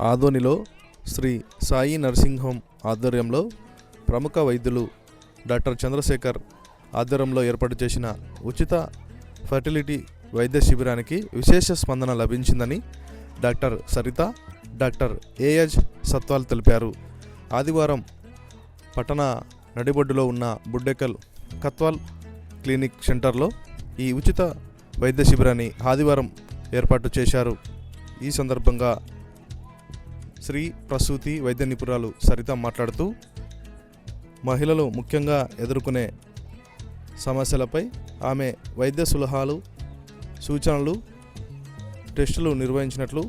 ఆదోనిలో Shri Sai nursing home ఆధ్వర్యంలో ప్రముఖ వైద్యులు డాక్టర్ చంద్రశేఖర్ ఆధ్వర్యంలో ఏర్పాటు చేసిన ఉచిత ఫర్టిలిటీ వైద్య శిబిరానికి విశేష స్పందన లభించిందని డాక్టర్ సరిత డాక్టర్ ఏఎజ్ సత్వాల్ తెలిపారు. ఆదివారం పట్టణ నడిబొడ్డులో ఉన్న బుడ్డెకల్ కత్వాల్ క్లినిక్ సెంటర్లో ఈ ఉచిత వైద్య శిబిరాన్ని ఆదివారం ఏర్పాటు చేశారు. ఈ సందర్భంగా శ్రీ ప్రసూతి వైద్య నిపుణురాలు సరిత మాట్లాడుతూ మహిళలు ముఖ్యంగా ఎదుర్కొనే సమస్యలపై ఆమె వైద్య సలహాలు సూచనలు టెస్టులు నిర్వహించినట్లు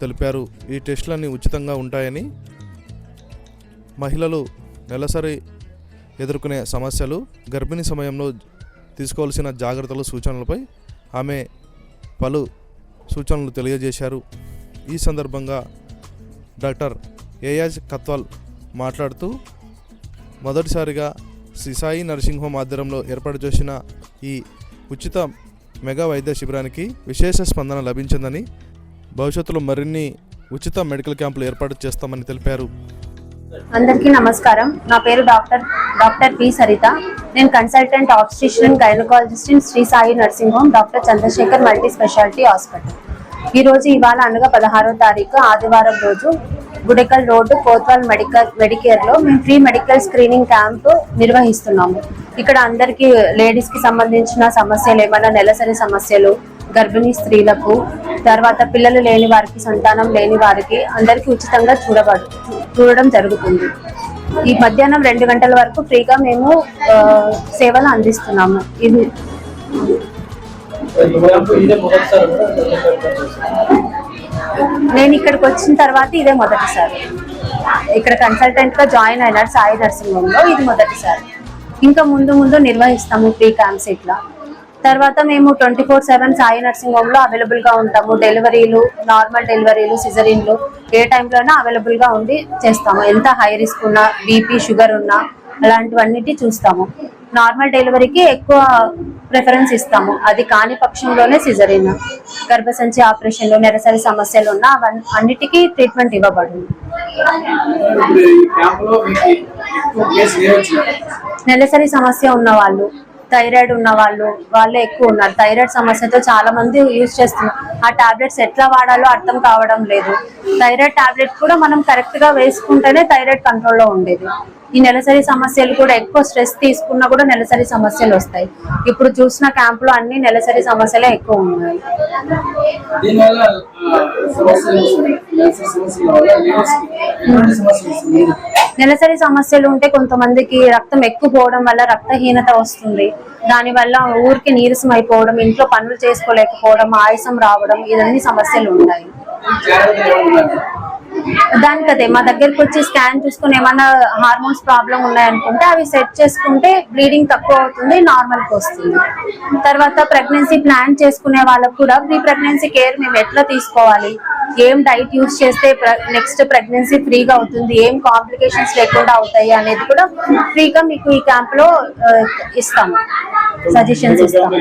తెలిపారు. ఈ టెస్టులన్నీ ఉచితంగా ఉంటాయని మహిళలు నెలసరి ఎదుర్కొనే సమస్యలు గర్భిణీ సమయంలో తీసుకోవాల్సిన జాగ్రత్తలు సూచనలపై ఆమె పలు సూచనలు తెలియజేశారు. ఈ సందర్భంగా డాక్టర్ ఏయాజ్ కత్వాల్ మాట్లాడుతూ మొదటిసారిగా శ్రీ సాయి నర్సింగ్ హోమ్ ఆధ్వర్యంలో ఏర్పాటు చేసిన ఈ ఉచిత మెగా వైద్య శిబిరానికి విశేష స్పందన లభించిందని భవిష్యత్తులో మరిన్ని ఉచిత మెడికల్ క్యాంపులు ఏర్పాటు చేస్తామని తెలిపారు. అందరికీ నమస్కారం. నా పేరు డాక్టర్ డాక్టర్ పి సరిత. నేను consultant obstetrician gynaecologist in Shri Sai nursing home doctor Chandrashekar multi speciality hospital. ఈ రోజు ఇవాళ అనగా పదహారో తారీఖు ఆదివారం రోజు గుడెకల్ రోడ్డు కోత్వాల్ మెడికల్ మెడికేర్లో మేము ఫ్రీ మెడికల్ స్క్రీనింగ్ క్యాంప్ నిర్వహిస్తున్నాము. ఇక్కడ అందరికి లేడీస్కి సంబంధించిన సమస్యలు ఏమైనా నెలసరి సమస్యలు గర్భిణీ స్త్రీలకు తర్వాత పిల్లలు లేని వారికి సంతానం లేని వారికి అందరికీ ఉచితంగా చూడబడు చూడడం జరుగుతుంది. ఈ మధ్యాహ్నం రెండు గంటల వరకు ఫ్రీగా మేము సేవలు అందిస్తున్నాము. ఇది నేను ఇక్కడికి వచ్చిన తర్వాత ఇదే మొదటిసారి ఇక్కడ కన్సల్టెంట్గా జాయిన్ అయినారు సాయి నర్సింగ్ ఇది మొదటిసారి ఇంకా ముందు ముందు నిర్వహిస్తాము ఫ్రీ క్యాంప్స్ ఇట్లా తర్వాత మేము twenty four seven Sai nursing హోమ్లో అవైలబుల్గా ఉంటాము. డెలివరీలు నార్మల్ డెలివరీలు సిజరీన్లు ఏ టైంలోనే అవైలబుల్గా ఉండి చేస్తాము. ఎంత హై రిస్క్ ఉన్నా బీపీ షుగర్ ఉన్నా అలాంటివన్నిటి చూస్తాము. నార్మల్ డెలివరీకి ఎక్కువ ప్రిఫరెన్స్ ఇస్తాము. అది కాని పక్షంలోనే సిజరీన్ గర్భసంచి ఆపరేషన్లు నెరసరి సమస్యలు ఉన్నా అన్నిటికీ ట్రీట్మెంట్ వచ్చింది? నెలసరి సమస్య ఉన్న వాళ్ళు థైరాయిడ్ ఉన్న వాళ్ళు వాళ్ళే ఎక్కువ ఉన్నారు. థైరాయిడ్ సమస్యతో చాలా మంది యూజ్ చేస్తున్నారు. ఆ టాబ్లెట్స్ ఎట్లా వాడాలో అర్థం కావడం లేదు. థైరాయిడ్ టాబ్లెట్ కూడా మనం కరెక్ట్గా వేసుకుంటేనే థైరాయిడ్ కంట్రోల్లో ఉండేది. ఈ నెలసరి సమస్యలు కూడా ఎక్కువ స్ట్రెస్ తీసుకున్నా కూడా నెలసరి సమస్యలు వస్తాయి. ఇప్పుడు చూసిన క్యాంప్లో అన్ని నెలసరి సమస్యలే ఎక్కువ ఉన్నాయి. దీనివల్ల నెలసరి సమస్యలు ఉంటే కొంతమందికి రక్తం ఎక్కువ పోవడం వల్ల రక్తహీనత వస్తుంది. దాని వల్ల ఊరికి నీరసం అయిపోవడం ఇంట్లో పనులు చేసుకోలేకపోవడం ఆయాసం రావడం ఇవన్నీ సమస్యలు ఉంటాయి. దానికదే మా దగ్గరకు వచ్చి స్కాన్ చూసుకుని ఏమన్నా హార్మోన్స్ ప్రాబ్లం ఉన్నాయనుకుంటే అవి సెట్ చేసుకుంటే బ్లీడింగ్ తక్కువ అవుతుంది నార్మల్కి వస్తుంది. తర్వాత ప్రెగ్నెన్సీ ప్లాన్ చేసుకునే వాళ్ళకు కూడా ప్రీ ప్రెగ్నెన్సీ కేర్ మేము ఎట్లా తీసుకోవాలి? ఏం డైట్ యూస్ చేస్తే నెక్స్ట్ ప్రెగ్నెన్సీ ఫ్రీగా అవుతుంది? ఏం కాంప్లికేషన్స్ లేకుండా అవుతాయి అనేది కూడా ఫ్రీగా మీకు ఈ క్యాంప్లో ఇస్తాము. సజెషన్స్ ఇస్తాము.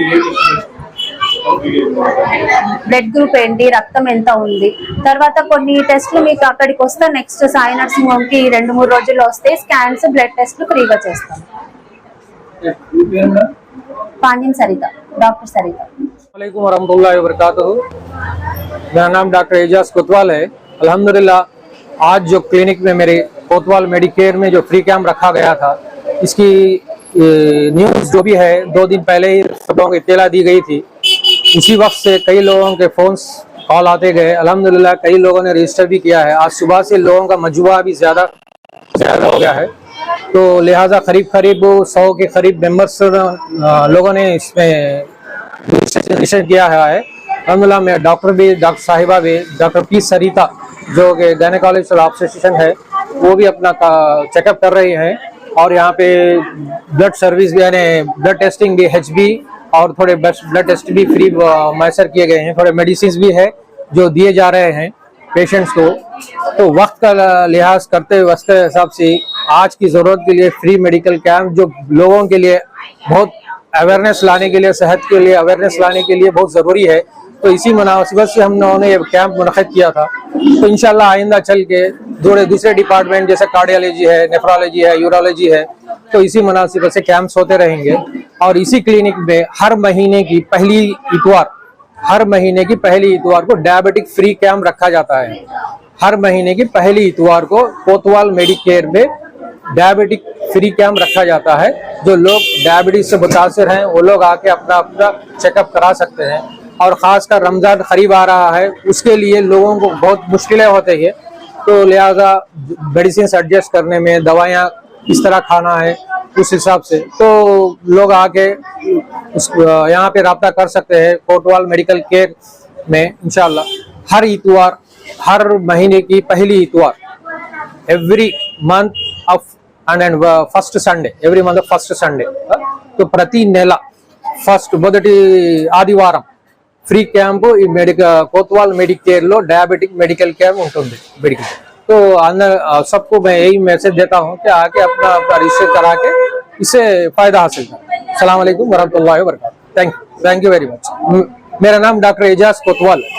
బ్లడ్ గ్రూప్ ఏంటి రక్తం ఎంత ఉంది తర్వాత కొన్ని టెస్ట్లు మీకు అక్కడికి వస్తే నెక్స్ట్ సాయి నర్సింగ్ హోమ్ కి రెండు మూడు రోజుల్లో వస్తే స్కాన్స్ బ్లడ్ టెస్ట్లు ఫ్రీగా చేస్తాం మీ పేరు మేడం పాండ్యం సరిత డాక్టర్ సరిత वालेकुम वरहमतुल्लाहि वबरकातुहू मेरा नाम डॉक्टर एजाज कोतवाल है अल्हम्दुलिल्लाह आज जो क्लिनिक में मेरे कोतवाल मेडिकेयर में जो फ्री कैंप रखा गया था इसकी ये, न्यूज़ जो भी है दो दिन पहले ही सब लोगों को इत्तला दी गई थी इसी वक्त से कई लोगों के फोन्स कॉल आते गए। अल्हम्दुलिल्लाह, कई लोगों ने रजिस्टर भी किया है। आज सुबह से लोगों का मजुआ भी ज़्यादा ज़्यादा हो गया है। तो लिहाजा करीब करीब सौ के करीब मेंबर्स लोगों ने इसमें रजिस्टर किया है। अलहमदिल्ला में डॉक्टर भी, डॉक्टर साहिबा भी, डॉक्टर पी सरिता, जो कि गायनेकोलॉजिस्ट और ऑब्स्टिशियन है, वो भी अपना चेकअप कर रही हैं। और यहाँ पे ब्लड सर्विस भी, यानी ब्लड टेस्टिंग भी एचबी और थोड़े ब्लड टेस्ट भी फ्री मैसर किए गए हैं। थोड़े मेडिसिन भी है जो दिए जा रहे हैं पेशेंट्स को। तो वक्त का लिहाज करते हुए वक्त के हिसाब से आज की ज़रूरत के लिए फ्री मेडिकल कैंप जो लोगों के लिए बहुत अवेयरनेस लाने के लिए, सेहत के लिए अवेयरनेस लाने के लिए बहुत ज़रूरी है। तो इसी मुनासिबत से हम लोगों ने ये कैंप मुनद किया था। तो इंशाल्लाह आइंदा चल के थोड़े दूसरे डिपार्टमेंट जैसे कार्डियोलॉजी है नेफ्रोलॉजी है यूरोलॉजी है तो इसी मुनासिबत से कैंप्स होते रहेंगे। और इसी क्लिनिक में हर महीने की पहली इतवार, हर महीने की पहली इतवार को डायबिटिक फ्री कैंप रखा जाता है। हर महीने की पहली इतवार को कोतवाल मेडिकेयर में डायबिटिक फ्री कैंप रखा जाता है, जो लोग डायबिटीज़ से मुतासर हैं, वो लोग आके अपना अपना चेकअप करा सकते हैं। और खासकर रमज़ान करीब आ रहा है, उसके लिए लोगों को बहुत मुश्किलें होती है। तो लिहाजा मेडिसिन एडजस्ट करने में, दवाइयाँ किस तरह खाना है उस हिसाब से। तो लोग आके यहाँ पे रहा कर सकते हैं कोटवाल मेडिकल केयर में, इंशाल्लाह। हर इतवार, हर महीने की पहली इतवार every month of end end first Sunday every month of first Sunday तो प्रति नेला फ़र्स्ट मोदी आदिवार free camp medic Kotwal Medicare diabetic medical camp uh medical. तो सबको मैं यही मैसेज देता हूँ कि आके अपना रजिस्टर करा के इससे फ़ायदा हासिल करें। सलाम वरहमल work thank thank you very much मेरा नाम डॉक्टर एजाज कोतवाल है।